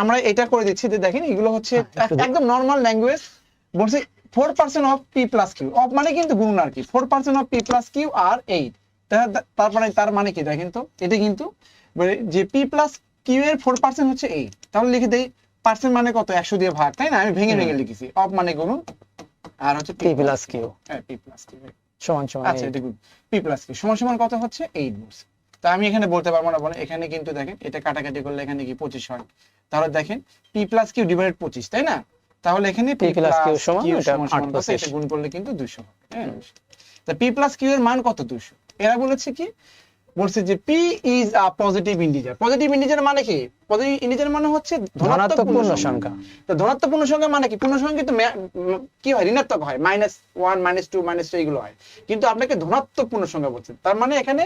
আমরা এটা করে দিচ্ছি যে দেখেন এগুলো হচ্ছে হ্যাঁ, একদম নর্মাল ল্যাঙ্গুয়েজ বলছে four percent of P plus Q of মানে কিন্তু গুণ আর কি four percent of P plus Q R eight তারপরে তার মানে কি দেখেন তো এটা কিন্তু মানে যে পি প্লাস কিউ এর ফোর পার্সেন্ট হচ্ছে এইট তাহলে লিখে দেই পার্সেন্ট মানে কত? একশো দিয়ে ভাগ তাই না? আমি ভেঙে ভেঙে লিখেছি। অফ মানে গুণ আর হচ্ছে P plus Q। হ্যাঁ পি প্লাস কিউ সমান সমান আচ্ছা এটা গুড পি প্লাস কিউ সমান সমান কত হচ্ছে? এইট বলছে। তা আমি এখানে বলতে পারব না বলে এখানে কিন্তু দেখেন এটা কাটাকাটি করলে এখানে কি পঁচিশ হয়? তাহলে দেখেন পি প্লাস কিউ ডিভাইডেড পঁচিশ তাই না? তাহলে এখানে P plus Q সমান এটা। গুণ করলে কিন্তু দুশো হ্যাঁ? তা পি প্লাস কিউ এর মান কত দুশো এরা বলেছে কি? বলছে যে P is a positive integer positive integer মানে কি? পজিটিভ ইন্টিজার মানে হচ্ছে ধনাত্মক পূর্ণ সংখ্যা। তো ধনাত্মক পূর্ণ সংখ্যা মানে কি? পূর্ণ সংখ্যা কিন্তু কি হয়? ঋণাত্মক হয়। Minus one minus two minus three এগুলো হয়। কিন্তু আপনাকে ধনাত্মক পূর্ণ সংখ্যা বলছে। তার মানে এখানে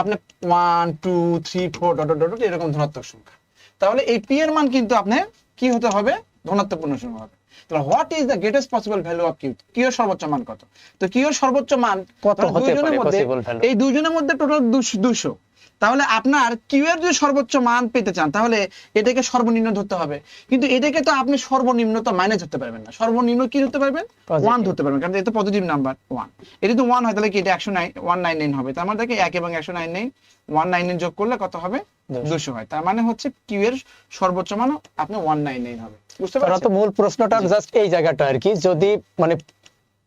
আপনার one two three four dot dot dot এরকম ধনাত্মক সংখ্যা। তাহলে এই পি এর মান কিন্তু আপনার কি হতে হবে? ধনাত্মক পূর্ণ সংখ্যা হবে। তাহলে what is the greatest possible value of Q Q এর সর্বোচ্চ মান কত? তো কিউ এর সর্বোচ্চ মান কত দুইজনের পারে মধ্যে- এই দুইজনের মধ্যে টোটাল দুশো। তাহলে আপনার কিউ এর যদি সর্বোচ্চ মান পেতে চান তাহলে এটাকে সর্বনিম্ন ধরতে হবে। কিন্তু এটাকে তো আপনি সর্বনিম্ন তো মাইনে ধরতে পারবেন না। সর্বনিম্ন কি ধরতে পারবেন? ওয়ান ধরতে পারবেন কারণ এটা পজিটিভ নাম্বার ওয়ান এটা যদি ওয়ান হয় তাহলে কি এটা একশো নাইন ওয়ান নাইন নাইন হবে। তার মানে দেখে এক এবং একশো nine nine one nine nine যোগ করলে কত হবে? দুশো। হয়। তার মানে হচ্ছে কিউ এর সর্বোচ্চ মান আপনি ওয়ান নাইন নাইন হবে। বুঝতে তারা তো পারছেন মূল প্রশ্নটা জাস্ট এই জায়গাটা আর কি। যদি মানে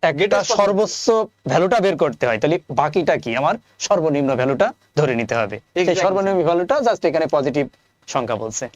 possible- সর্বোচ্চ ভ্যালুটা বের করতে হয়। তাহলে বাকিটা কি? আমার সর্বনিম্ন ভ্যালুটা ধরে নিতে হবে। সেই. সর্বনিম্ন ভ্যালুটা জাস্ট এখানে পজিটিভ সংখ্যা বলছে।